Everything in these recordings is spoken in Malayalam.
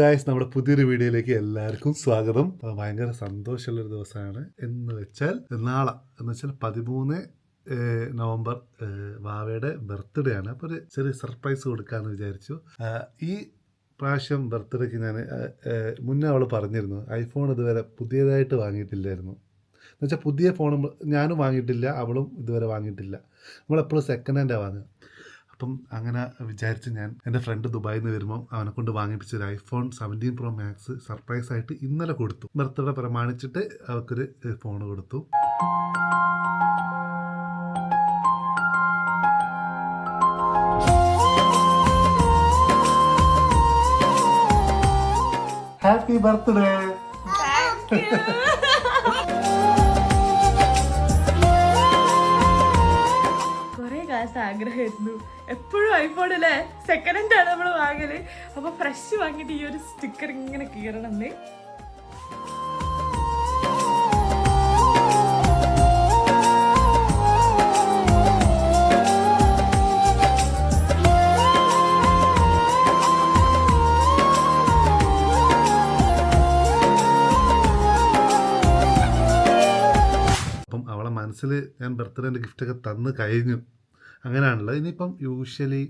ഗായ്സ് നമ്മുടെ പുതിയൊരു വീഡിയോയിലേക്ക് എല്ലാവർക്കും സ്വാഗതം. ഭയങ്കര സന്തോഷമുള്ള ഒരു ദിവസമാണ്. എന്ന് വെച്ചാൽ നാളെ എന്ന് വെച്ചാൽ പതിമൂന്ന് നവംബർ വാവയുടെ ബർത്ത്ഡേ ആണ്. അപ്പോൾ ഒരു ചെറിയ സർപ്രൈസ് കൊടുക്കാമെന്ന് വിചാരിച്ചു. ഈ പ്രാവശ്യം ബർത്ത്ഡേക്ക് ഞാൻ മുന്നേ അവൾ പറഞ്ഞിരുന്നു ഐഫോൺ ഇതുവരെ പുതിയതായിട്ട് വാങ്ങിയിട്ടില്ലായിരുന്നു. എന്ന് വെച്ചാൽ പുതിയ ഫോൺ ഞാനും വാങ്ങിയിട്ടില്ല അവളും ഇതുവരെ വാങ്ങിയിട്ടില്ല. നമ്മളെപ്പോഴും സെക്കൻഡ് ഹാൻഡാണ് വാങ്ങുക. അപ്പം അങ്ങനെ വിചാരിച്ച് ഞാൻ എന്റെ ഫ്രണ്ട് ദുബായിൽ നിന്ന് വരുമ്പോൾ അവനെ കൊണ്ട് വാങ്ങിപ്പിച്ച ഒരു iPhone seventeen pro max surprise ആയിട്ട് ഇന്നലെ കൊടുത്തു. ബർത്ത്ഡേ പ്രമാണിച്ചിട്ട് അവർക്കൊരു ഫോൺ കൊടുത്തു. ഹാപ്പി ബർത്ത്ഡേ കൊറേ കാലത്ത് ആഗ്രഹമായിരുന്നു. എപ്പോഴും ഐഫോൺ അല്ലേ സെക്കൻഡ് ഹാൻഡ് ആണ് നമ്മൾ വാങ്ങൽ. അപ്പോൾ ഫ്രഷ് വാങ്ങിയിട്ട് ഈ ഒരു സ്റ്റിക്കർ ഇങ്ങനെ കീറണം എന്ന് അവളെ മനസ്സിൽ ഞാൻ ബർത്ത്ഡേന്റെ ഗിഫ്റ്റൊക്കെ തന്ന് കഴിഞ്ഞു. അങ്ങനെയാണല്ലോ. ഇനിയിപ്പം യൂഷ്വലി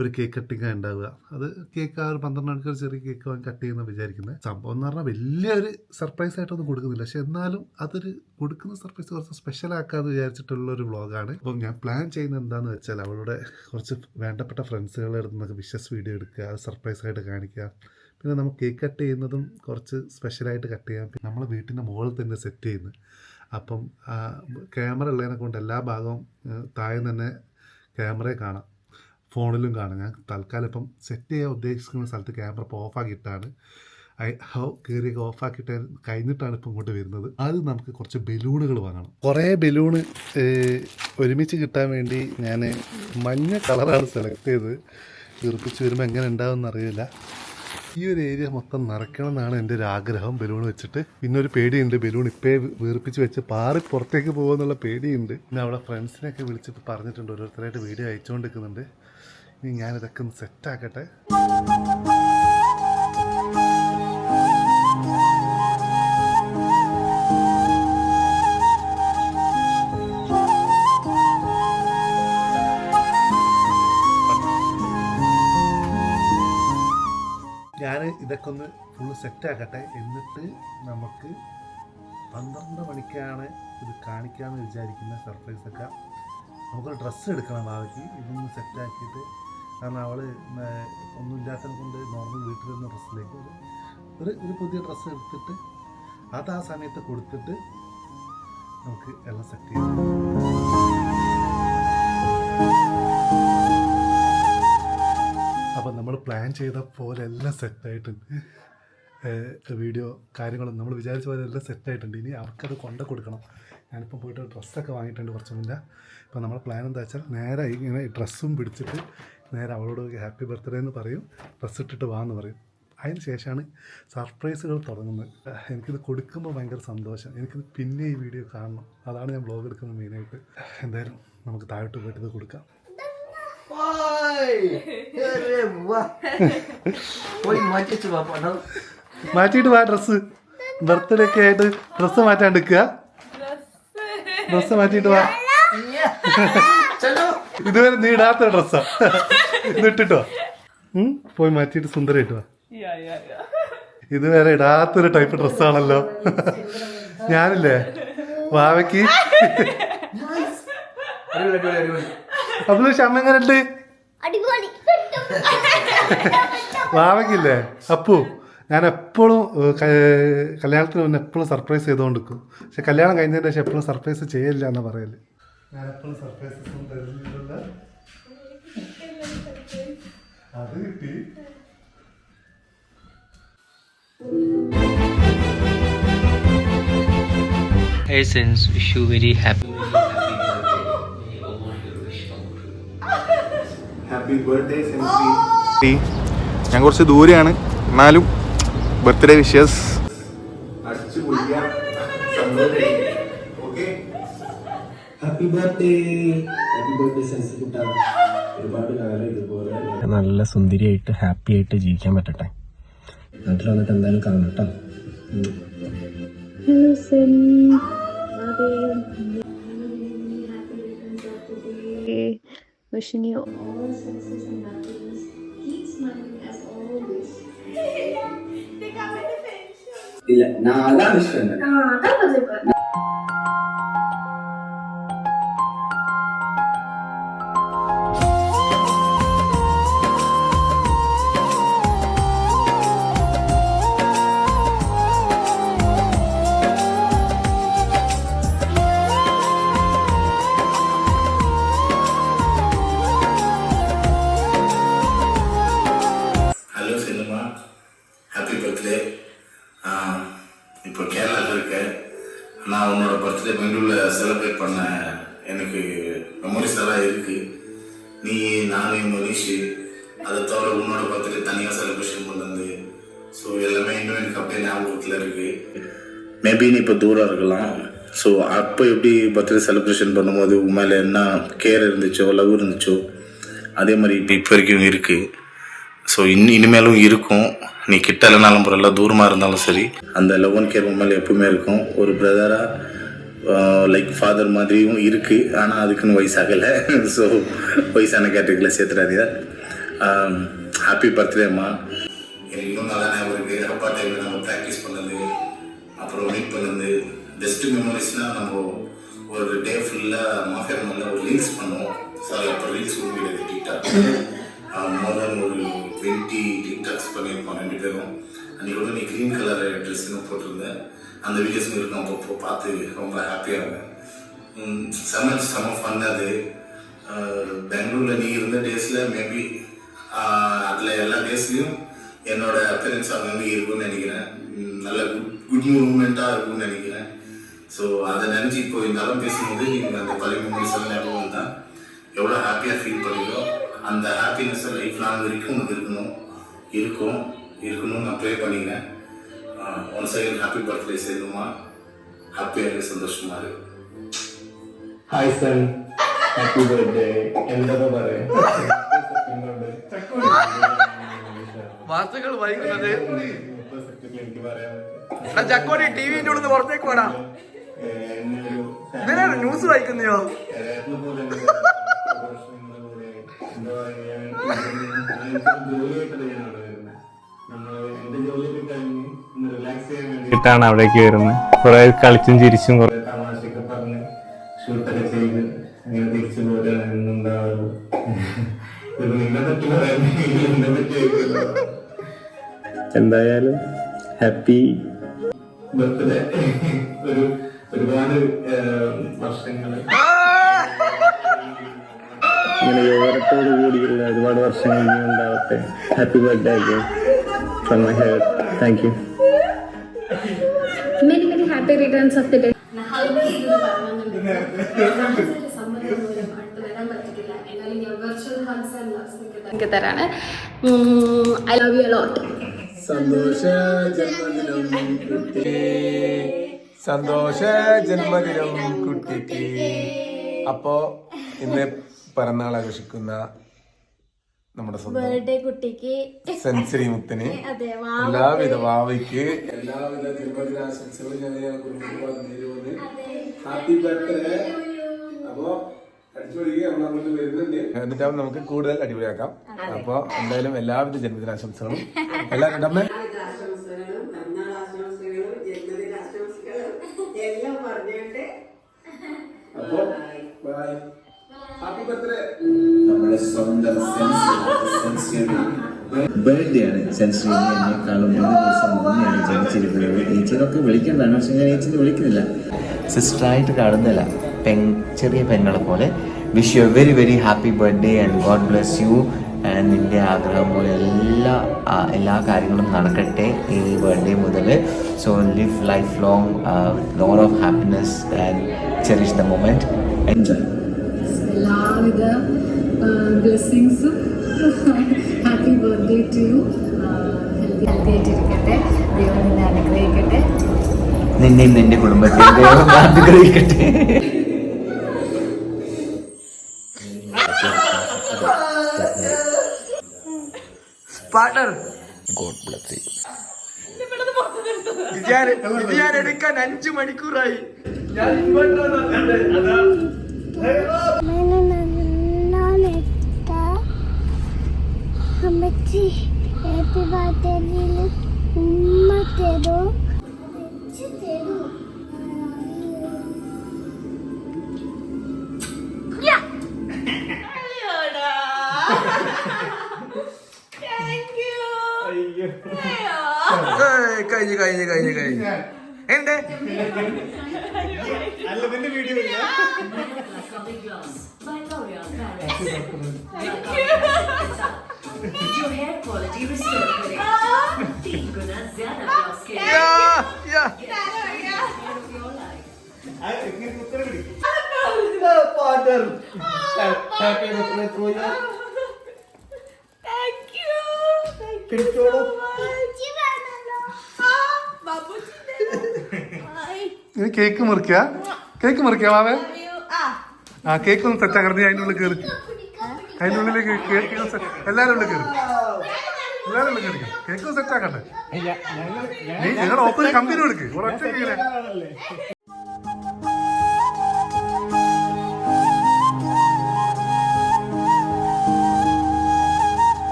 ഒരു കേക്ക് കട്ടിങ് ഉണ്ടാവുക. അത് കേക്ക് ആ ഒരു പന്ത്രണ്ട് മണിക്ക് ഒരു ചെറിയ കേക്ക് വാങ്ങി കട്ട് ചെയ്യുന്ന വിചാരിക്കുന്നത് സംഭവം എന്ന് പറഞ്ഞാൽ വലിയൊരു സർപ്രൈസ് ആയിട്ടൊന്നും കൊടുക്കുന്നില്ല. പക്ഷെ എന്നാലും അതൊരു കൊടുക്കുന്ന സർപ്രൈസ് കുറച്ച് സ്പെഷ്യൽ ആക്കാന്ന് വിചാരിച്ചിട്ടുള്ള ഒരു വ്ളോഗാണ് അപ്പം ഞാൻ പ്ലാൻ ചെയ്യുന്നത് എന്താണെന്ന് വെച്ചാൽ അവളുടെ കുറച്ച് വേണ്ടപ്പെട്ട ഫ്രണ്ട്സുകളുടെ അടുത്ത് നിന്നൊക്കെ വിഷസ് വീഡിയോ എടുക്കുക അത് സർപ്രൈസ് ആയിട്ട് കാണിക്കുക. പിന്നെ നമ്മൾ കേക്ക് കട്ട് ചെയ്യുന്നതും കുറച്ച് സ്പെഷ്യലായിട്ട് കട്ട് ചെയ്യാം. പിന്നെ നമ്മളെ വീട്ടിന്റെ മുകളിൽ തന്നെ സെറ്റ് ചെയ്യുന്നത് അപ്പം ക്യാമറ ഉള്ളതിനെ കൊണ്ട് എല്ലാ ഭാഗവും താഴെ തന്നെ ക്യാമറയെ കാണാം. ഫോണിലും കാണാം. ഞാൻ തൽക്കാലം ഇപ്പം സെറ്റ് ചെയ്യാൻ ഉദ്ദേശിക്കുന്ന സ്ഥലത്ത് ക്യാമറ ഇപ്പോൾ ഓഫാക്കിയിട്ടാണ്. ഐ ഹൗ കയറിയൊക്കെ ഓഫാക്കിയിട്ട് കഴിഞ്ഞിട്ടാണ് ഇപ്പം ഇങ്ങോട്ട് വരുന്നത്. അത് നമുക്ക് കുറച്ച് ബലൂണുകൾ വാങ്ങണം. കുറേ ബലൂണ് ഒരുമിച്ച് കിട്ടാൻ വേണ്ടി ഞാൻ മഞ്ഞ കളറാണ് സെലക്ട് ചെയ്ത് വീർപ്പിച്ച് വരുമ്പോൾ എങ്ങനെ ഉണ്ടാവും അറിയില്ല. ഈ ഒരു ഏരിയ മൊത്തം നിറയ്ക്കണം എന്നാണ് എന്റെ ഒരു ആഗ്രഹം. ബലൂൺ വെച്ചിട്ട്. പിന്നെ ഒരു പേടിയുണ്ട്. ബലൂൺ ഇപ്പേ വീർപ്പിച്ച് വെച്ച് പാറി പുറത്തേക്ക് പോകുമെന്നുള്ള പേടിയുണ്ട്. പിന്നെ അവിടെ ഫ്രണ്ട്സിനെയൊക്കെ വിളിച്ചിട്ട് പറഞ്ഞിട്ടുണ്ട്. ഓരോരുത്തരായിട്ട് വീഡിയോ അയച്ചുകൊണ്ടിരിക്കുന്നുണ്ട്. ഇനി ഞാനിതൊക്കെ ഒന്ന് സെറ്റാക്കട്ടെ ഇതൊക്കെ ഒന്ന് ഫുള്ള് സെറ്റാക്കട്ടെ എന്നിട്ട് നമുക്ക് പന്ത്രണ്ട് മണിക്കാണ് ഇത് കാണിക്കാമെന്ന് വിചാരിക്കുന്ന സർപ്രൈസൊക്കെ നമുക്കൊരു ഡ്രസ്സ് എടുക്കണം ഭാവിക്ക് ഇതൊന്ന് സെറ്റാക്കിയിട്ട് കാരണം അവൾ ഒന്നുമില്ലാത്തതിനെ കൊണ്ട് നോർമൽ വീട്ടിൽ നിന്ന് ഡ്രസ്സിലേക്ക് ഒരു ഒരു ഒരു പുതിയ ഡ്രസ്സ് എടുത്തിട്ട് അത് ആ സമയത്ത് കൊടുത്തിട്ട് നമുക്ക് എല്ലാം സെറ്റ് ചെയ്യാം. അപ്പം നമ്മൾ പ്ലാൻ ചെയ്ത പോലെ എല്ലാം സെറ്റായിട്ടുണ്ട് വീഡിയോ കാര്യങ്ങളും നമ്മൾ വിചാരിച്ച പോലെ എല്ലാം സെറ്റായിട്ടുണ്ട് ഇനി അവർക്കത് കൊണ്ടു കൊടുക്കണം. ഞാനിപ്പോൾ പോയിട്ട് ഡ്രസ്സൊക്കെ വാങ്ങിയിട്ടുണ്ട് കുറച്ച് മുന്നേ. ഇപ്പം നമ്മൾ പ്ലാൻ എന്താ വെച്ചാൽ നേരെ ഇങ്ങനെ ഡ്രസ്സും പിടിച്ചിട്ട് നേരെ അവളോട് ഹാപ്പി ബർത്ത്ഡേ എന്ന് പറയും. ഡ്രസ്സ് ഇട്ടിട്ട് വാ എന്ന് പറയും. അതിന് ശേഷമാണ് സർപ്രൈസുകൾ തുടങ്ങുന്നത്. എനിക്കിത് കൊടുക്കുമ്പോൾ ഭയങ്കര സന്തോഷം. എനിക്കിത് പിന്നെ ഈ വീഡിയോ കാണണം. അതാണ് ഞാൻ ബ്ലോഗ് എടുക്കുന്നത് മെയിനായിട്ട് എന്തായാലും നമുക്ക് താഴോട്ട് പോയിട്ട് ഇത് കൊടുക്കാം പോയി മാറ്റിച്ചു വാ പണം മാറ്റിയിട്ട് വാ ഡ്രസ് ബർത്ത്ഡേ ഒക്കെ ആയിട്ട് ഡ്രസ് മാറ്റാൻ എടുക്കുക ഡ്രസ് മാറ്റിട്ട് വാ. ചെല്ലോ. ഇതുവരെ നീ ഇടാത്ത ഡ്രസ്സാ ഉം? പോയി മാറ്റിട്ട് സുന്ദരമായിട്ട് വാ. ഇതുവരെ ഇടാത്തൊരു ടൈപ്പ് ഡ്രസ്സാണല്ലോ ഞാനില്ലേ? വാവയ്ക്ക്. അടിപൊളി അടിപൊളി അടിപൊളി. അത് ക്ഷമ എങ്ങനെ ഉണ്ട് അടിപൊളി. വാവയ്ക്കില്ലേ? അപ്പു ഞാൻ എപ്പോഴും കല്യാണത്തിന് മുന്നേ എപ്പോഴും സർപ്രൈസ് ചെയ്തുകൊണ്ടിരിക്കും. പക്ഷെ കല്യാണം കഴിഞ്ഞതിന് ശേഷം എപ്പോഴും സർപ്രൈസ് ചെയ്യില്ല എന്നാ പറയൽ. ഞാൻ എപ്പോഴും സർപ്രൈസ് അത് കിട്ടി. Hey, since wish you very happy. Happy birthday ഞാൻ കുറച്ച് ദൂരെയാണ്. എന്നാലും birthday wishes happy birthday happy birthday സെൻസി കുട്ടാ. ഒരുപാട് കാലം ഇതുപോലെ നല്ല സുന്ദരിയായിട്ട് ഹാപ്പി ആയിട്ട് ജീവിക്കാൻ പറ്റട്ടെ. നാട്ടിൽ വന്നിട്ട് എന്തായാലും കാണട്ടോ കേട്ടോ. ഉം. Wishing you all the success and happiness. Keep smiling as always. ಇಲ್ಲ ನಾನು ಅದ ವಿಶ್ವ இருக்கு. நீ நானே மனிஷ் அதை தவிர உன்னோட பர்த்டே தனியாக செலிப்ரேஷன் பண்ணது ஸோ எல்லாமே இன்னும் எனக்கு அப்படியே ஞாபகத்தில் இருக்குது மேபி நீ இப்போ தூரம் இருக்கலாம். ஸோ அப்போ எப்படி பர்த்டே செலிப்ரேஷன் பண்ணும்போது உன் மேலே என்ன கேர் இருந்துச்சோ லவ் இருந்துச்சோ அதே மாதிரி இப்போ இப்போ வரைக்கும் இருக்குது ஸோ இன்னும் இனிமேலும் இருக்கும். நீ கிட்ட இல்லைனாலும் பரவாயில்ல தூரமாக இருந்தாலும் சரி. அந்த லவ் அண்ட் கேர் மேலே எப்பவுமே இருக்கும். ஒரு பிரதராக லைக் ஃபாதர் மாதிரியும் இருக்குது ஆனால் அதுக்குன்னு வயசாகலை ஸோ வயசான கேட்டகரியில் சேர்த்துறாதீங்க ஹாப்பி பர்த்டேம்மா எனக்கு இன்னும் நல்லா ஞாபகம் இருக்குது அப்பா டைமில் நம்ம ப்ராக்டிஸ் பண்ணது அப்புறம் மீட் பண்ணது பெஸ்ட் மெமரிஸ்னால் நம்ம ஒரு டே ஃபுல்லாக மாஃபியா மேலே ஒரு ரீல்ஸ் பண்ணோம். சாரி அப்போ ரீல்ஸ் முடியாது டிக்டாக் மோர் தென் ஒரு டுவெண்ட்டி டிக்டாக்ஸ் பண்ணியிருக்கோம் ரெண்டு பேரும். அன்றைக்கி கூட நீ க்ரீன் கலர் ட்ரெஸ்ஸுன்னு போட்டிருந்தேன். அந்த வீடியோஸும் இருக்கும். அப்பப்போ பார்த்து ரொம்ப ஹாப்பியாக இருக்கும் செம செம ஃபன் அது. பெங்களூரில் நீ இருந்த டேஸில் மேபி அதில் எல்லா டேஸ்லையும் என்னோட அப்பியரன்ஸ் அங்கங்கே இருக்கும்னு நினைக்கிறேன். நல்ல குட் குட் மூமெண்ட்டாக இருக்கும்னு நினைக்கிறேன். ஸோ அதை நினச்சி இப்போ இந்த அளவு பேசும்போது நீங்கள் அந்த பழைய மெமரிஸ் எல்லாம் ஞாபகம் தான் எவ்வளோ ஹாப்பியாக ஃபீல் பண்ணுறோம் அந்த ஹாப்பினஸ்ஸை லைஃப் லாங் வரைக்கும் உனக்கு இருக்கணும். இருக்கும். இருக்கணும்னு நான் ப்ரே பண்ணிக்கிறேன். once again, happy birthday, Seluma. Happy birthday, Santosh Kumar. Hi, son. Happy birthday. എന്താ പറയാ വാർത്തകൾ വായിക്കുന്നത് ചക്കോടി ടി വിന്റെ ഉള്ളിൽ നിന്ന് പുറത്തേക്ക് പോടാ ഇതിനാണ് ന്യൂസ് വായിക്കുന്നയോ എന്താ പറയാ ാണ് അവിടേക്ക് വരുന്നത്. കുറെ കളിച്ചും ചിരിച്ചും കുറെ തമാശയൊക്കെ പറഞ്ഞ് ഷൂട്ടൊക്കെ ചെയ്ത് അങ്ങനെ തിരിച്ചു പോരാണ് എന്നുണ്ടാവുള്ളൂ എന്തായാലും ഹാപ്പി ബർത്ത്ഡേ. ഒരു ഒരുപാട് വർഷങ്ങൾ ഇങ്ങനെ യുവരത്തോടു കൂടിയുള്ള ഒരുപാട് വർഷങ്ങൾ ഇനി ഉണ്ടാവട്ടെ. Happy birthday from my head thank you സത്യത്തെ returns of the day എനിക്ക് തരാണ് ഐ ലവ് യു ലോട്ട് സന്തോഷ ജന്മദിനം സന്തോഷ ജന്മദിനം കുട്ടിക്ക്. അപ്പോ ഇന്ന് പിറന്നാൾ ആഘോഷിക്കുന്ന നമ്മുടെ സ്വന്തം ബർത്ത്ഡേ കുട്ടിക്ക്. സെൻസറി മുത്തിന്. അതെ എല്ലാവിധ വാവയ്ക്ക്. എല്ലാവിധ ജന്മദിനാശംസകളും ഞങ്ങൾ കുടുംബത്തിന് ഹാപ്പി ബർത്ത്ഡേ അപ്പോ എന്നിട്ടാവും നമുക്ക് കൂടുതൽ അടിപൊളിയാക്കാം. അപ്പൊ എന്തായാലും എല്ലാവിധ ജന്മദിനാശംസകളും എല്ലാവരും അമ്മേ? അപ്പോ ബൈ ഹാപ്പി ബർത്ത്ഡേ നമ്മുടെ സ്വന്തം ബർത്ത്ഡേ ആണ് സെൻസറി എന്നെക്കാളും മൂന്ന് ദിവസം മുന്നെയാണ് ജനിച്ചിരിക്കുന്നത്. ടീച്ചറൊക്കെ വിളിക്കേണ്ടതാണ് പക്ഷെ ഞാൻ ടീച്ചറിനെ വിളിക്കുന്നില്ല. സിസ്റ്ററായിട്ട് കാണുന്നില്ല. പെൺ ചെറിയ പെങ്ങളെ പോലെ. Wish you very very happy birthday and God bless you and നിന്റെ ആഗ്രഹം പോലെ എല്ലാ എല്ലാ കാര്യങ്ങളും നടക്കട്ടെ ഈ ബർത്ത്ഡേ മുതൽ. So live life long lore of happiness and cherish the moment enjoy എല്ലാവിധ ബ്ലെസ്സിങ്സും happy birthday to you healthy ആയിട്ടിരിക്കട്ടെ. ദൈവം നിന്നെ അനുഗ്രഹിക്കട്ടെ. നിന്നെയും നിന്റെ കുടുംബത്തെയും ദൈവം അനുഗ്രഹിക്കട്ടെ. പാർട്ണർ ഗോഡ് ബ്ലസ് യു ഇത് ഞാൻ ഇത് ഞാൻ എടുക്കാൻ അഞ്ചു മണിക്കൂറായി. ഞാൻ ഇൻവെർട്ടർ അതാ അമ്മച്ചി ഹാപ്പി ബർത്ത്ഡേ ഉമ്മ തരൂ. തരൂ. കഴിഞ്ഞു കഴിഞ്ഞു കഴിഞ്ഞു കഴിഞ്ഞു. നിന്റെ വീഡിയോ കേക്ക് മുറിക്ക? കേക്ക് മുറിക്ക മാവേ. ആ, കേക്ക് ഒന്ന് നീ അതിന്റെ ഉള്ളിൽ കയറി. അതിന്റെ ഉള്ളിലേക്ക് കേക്ക് എല്ലാരും എല്ലാവരും ഉള്ളിൽ കയറി. കയറി കേക്ക് സെറ്റ് ആക്കട്ടെ. നീ നിങ്ങളുടെ ഓപ്പൺ കമ്പനി കൊടുക്ക്. ഒരൊറ്റ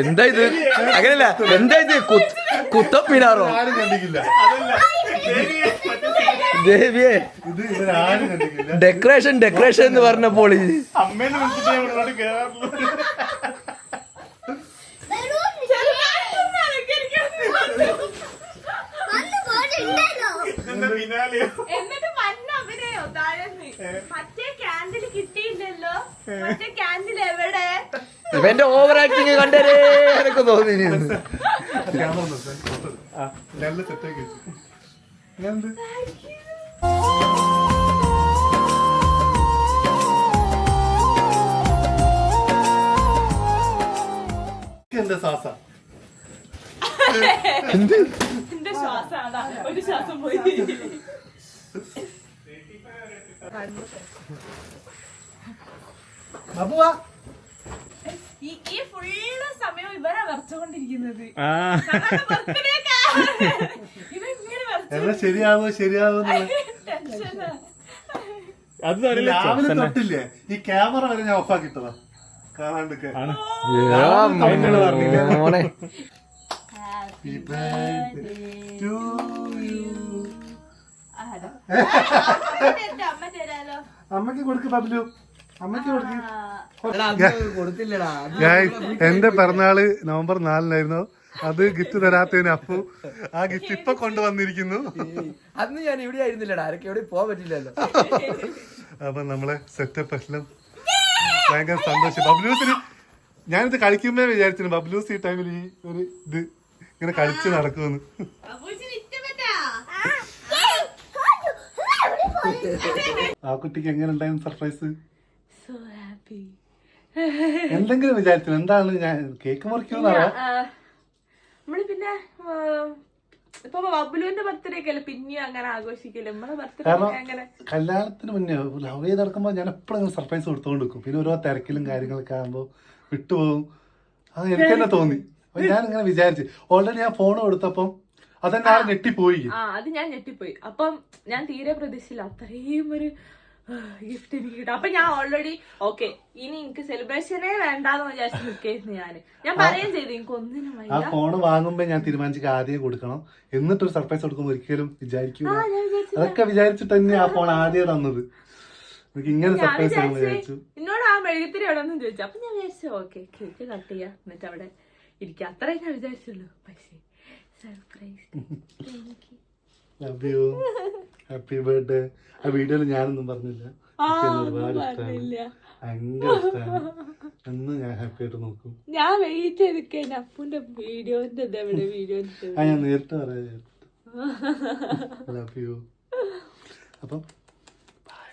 എന്താ ഇത്? അങ്ങനല്ല എന്താ ഇത്? കുത്തപ്പിനാറോ ദേവിയെ ഡെക്കറേഷൻ ഡെക്കറേഷൻ എന്ന് പറഞ്ഞപ്പോൾ ഇത് ഇവന്റെ ഓവർ ആക്ടിങ് കണ്ടേ എനിക്ക് തോന്നി എന്റെ സാസ എന്റെ ശ്വാസം? ഒരു ശ്വാസം പോയി. അപ്പുവാ ഈ ഈ ഫുള്ള് സമയം ഇവരാ വരച്ചുകൊണ്ടിരിക്കുന്നത്. ഇവ ഇങ്ങനെ എന്നാ ശരിയാവോ ശരിയാവോ അത് രാവിലെ തൊട്ടില്ലേ? ഈ ക്യാമറ വരെ ഞാൻ ഓഫാക്കിട്ടതാ കാണാണ്ടൊക്കെ. അമ്മയ്ക്ക് കൊടുക്ക് ബബ്ലു Guys, എന്റെ പിറന്നാൾ നവംബർ നാലിനായിരുന്നു. അത് ഗിഫ്റ്റ് തരാത്തതിന് അപ്പു. ആ ഗിഫ്റ്റ് ഇപ്പൊ കൊണ്ടുവന്നിരിക്കുന്നു. അന്ന് ഞാൻ ഇവിടെ ആയിരുന്നില്ലടാ. ആരൊക്കെ എവിടെ പോകാൻ പറ്റില്ലല്ലോ. അപ്പൊ നമ്മളെ സെറ്റപ്പ് എല്ലാം ഭയങ്കര സന്തോഷം. ബബ്ലൂസിന് ഞാനിത് കളിക്കുമ്പോ വിചാരിച്ചിരുന്നു. ബബ്ലൂസ് ഈ ടൈമിൽ ഈ ഒരു ഇത് ഇങ്ങനെ കളിച്ച് നടക്കുമെന്ന്. ആ. കുട്ടിക്ക് എങ്ങനെ ഉണ്ടായിരുന്നു സർപ്രൈസ് സോ ഹാപ്പി എന്തെങ്കിലും വിചാരിച്ചു. എന്താണ് ഞാൻ കേക്ക് നമ്മൾ പിന്നെ ആ, ഇപ്പൊ ബബ്ലുവിന്റെ ബർത്ത്ഡേ ഒക്കെ അല്ലേ? പിന്നെയും അങ്ങനെ ആഘോഷിക്കൽ നമ്മളെ ബർത്ത്ഡേ അങ്ങനെ കല്യാണത്തിന് മുന്നേ ലവ് ചെയ്ത് നടക്കുമ്പോ ഞാൻ എപ്പോഴും സർപ്രൈസ് കൊടുത്തോണ്ട് നിൽക്കും പിന്നെ ഓരോ തിരക്കിലും കാര്യങ്ങളൊക്കെ ആകുമ്പോ വിട്ടുപോകും. അത് എനിക്ക് തന്നെ തോന്നി. അപ്പൊ ഞാൻ ഇങ്ങനെ വിചാരിച്ചു. ഓൾറെഡി ഞാൻ ഫോൺ കൊടുത്തപ്പം അതെന്നെ ഞെട്ടിപ്പോയി. ആ അത് ഞാൻ ഞെട്ടിപ്പോയി. അപ്പം ഞാൻ തീരെ പ്രതീക്ഷിച്ചില്ല. അത്രയും ഒരു ഗിഫ്റ്റ് എനിക്ക് കിട്ടും അപ്പൊ ഞാൻ ഓൾറെഡി ഓക്കെ ഇനി എനിക്ക് സെലിബ്രേഷനേ വേണ്ടാന്ന് വിചാരിച്ചു നിൽക്കായിരുന്നു ഞാൻ ഞാൻ പറയുകയും ചെയ്തു എനിക്ക് ഒന്നിനും ആ വയ്യ. ഫോൺ വാങ്ങുമ്പോൾ ഞാൻ തീരുമാനിച്ചു ആദ്യം കൊടുക്കണം. എന്നിട്ടൊരു സർപ്രൈസ് കൊടുക്കുമ്പോൾ ഒരിക്കലും വിചാരിക്കൂല. ആ, ഞാൻ വിചാരിച്ചു അതൊക്കെ വിചാരിച്ചിട്ട് തന്നെ ആ ഫോൺ ആദ്യം തന്നത്. എനിക്ക് ഇങ്ങനെ ഞാൻ സർപ്രൈസ് ആണെന്ന് വിചാരിച്ചു. വിചാരിച്ചു എന്നോട് ആ മെഴുകുത്തിരി എവിടെ നിന്ന് ചോദിച്ചു? അപ്പൊ ഞാൻ വിചാരിച്ചു ഓക്കെ കേക്ക് കട്ട് ചെയ്യാം. എന്നിട്ട് അവിടെ ഇരിക്കുക അത്രയും ഞാൻ വിചാരിച്ചുള്ളൂ. പക്ഷേ surprise love you happy birthday ആ വീഡിയോയിൽ ഞാനൊന്നും പറഞ്ഞില്ല. ഒരുപാട് ഇഷ്ടമാണ് ഭയങ്കര ഇഷ്ടമാണ് എന്ന് ഞാൻ ഹാപ്പി ആയിട്ട് നോക്കും. ഞാൻ വെയിറ്റ് ചെയ്തിരിക്കാൻ അപ്പുന്റെ വീഡിയോന്റെ എവിടെ? വീഡിയോ ആ ഞാൻ നേരിട്ട് പറയാം ലവ് യു അപ്പം ബൈ